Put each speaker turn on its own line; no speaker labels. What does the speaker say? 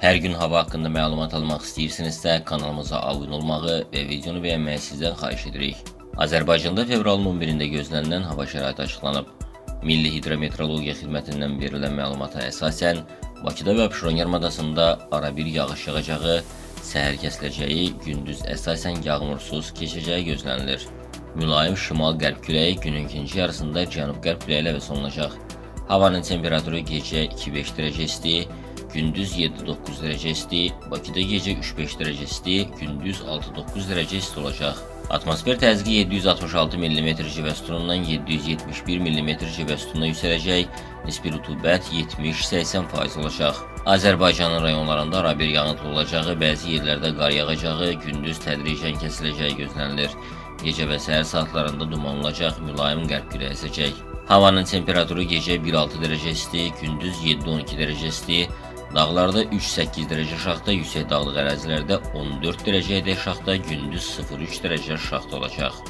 Hər gün hava haqqında məlumat almaq istəyirsinizsə, kanalımıza abunə olmağı və videonu bəyənməyi sizdən xahiş edirik. Azərbaycanda fevralın 11-də gözlənilən hava şəraiti açıqlanıb. Milli Hidrometeorologiya Xidmətindən verilən məlumata əsasən, Bakıda və Abşeron yarımadasında arabir yağış yağacağı, səhər kəsiləcəyi, gündüz əsasən yağmursuz keçəcəyi gözlənilir. Mülayim şimal-qərb küləyi günün ikinci yarısında cənub-qərb küləyi ilə sonlanacaq. Havanın temperaturu gecə 2-5 dərəcə isti, gündüz 7-9 dərəcə isti, Bakıda gecə 3-5 dərəcə isti, gündüz 6-9 dərəcə isti olacaq. Atmosfer təzyiqi 766 mm civə sütunundan 771 mm civə sütununa yüksələcək, nisbi rütubət 70-80% olacaq. Azərbaycanın rayonlarında arabir yağıntılı olacağı, bəzi yerlərdə qar yağacağı, gündüz tədricən kəsiləcəyi gözlənilir. Gecə və səhər saatlarında duman olacaq, mülayim qərb küləyi əsəcək. Havanın temperaturu gecə 1-6 dərəcə isti, gündüz 7-12 dərəcə isti, dağlarda 3-8 dərəcə aşağıda, yüksək dağlıq ərazilərdə 14 dərəcəyədək aşağıda, gündüz 0-3 dərəcə aşağıda olacaq.